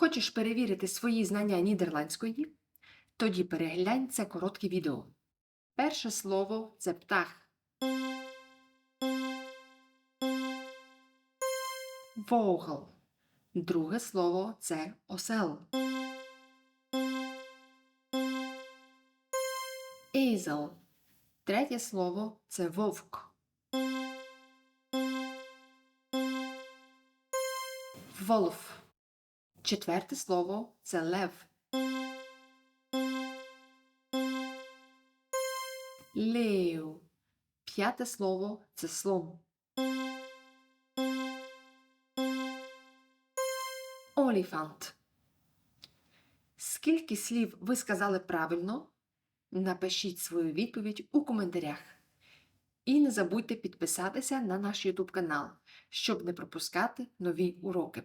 Хочеш перевірити свої знання нідерландської? Тоді переглянь це коротке відео. Перше слово це птах. Вогел. Друге слово це осел. Езел. Третє слово це вовк. Волф. Четверте слово це лев. Лео. П'яте слово це слон. Оліфант. Скільки слів ви сказали правильно? Напишіть свою відповідь у коментарях. І не забудьте підписатися на наш YouTube канал, щоб не пропускати нові уроки.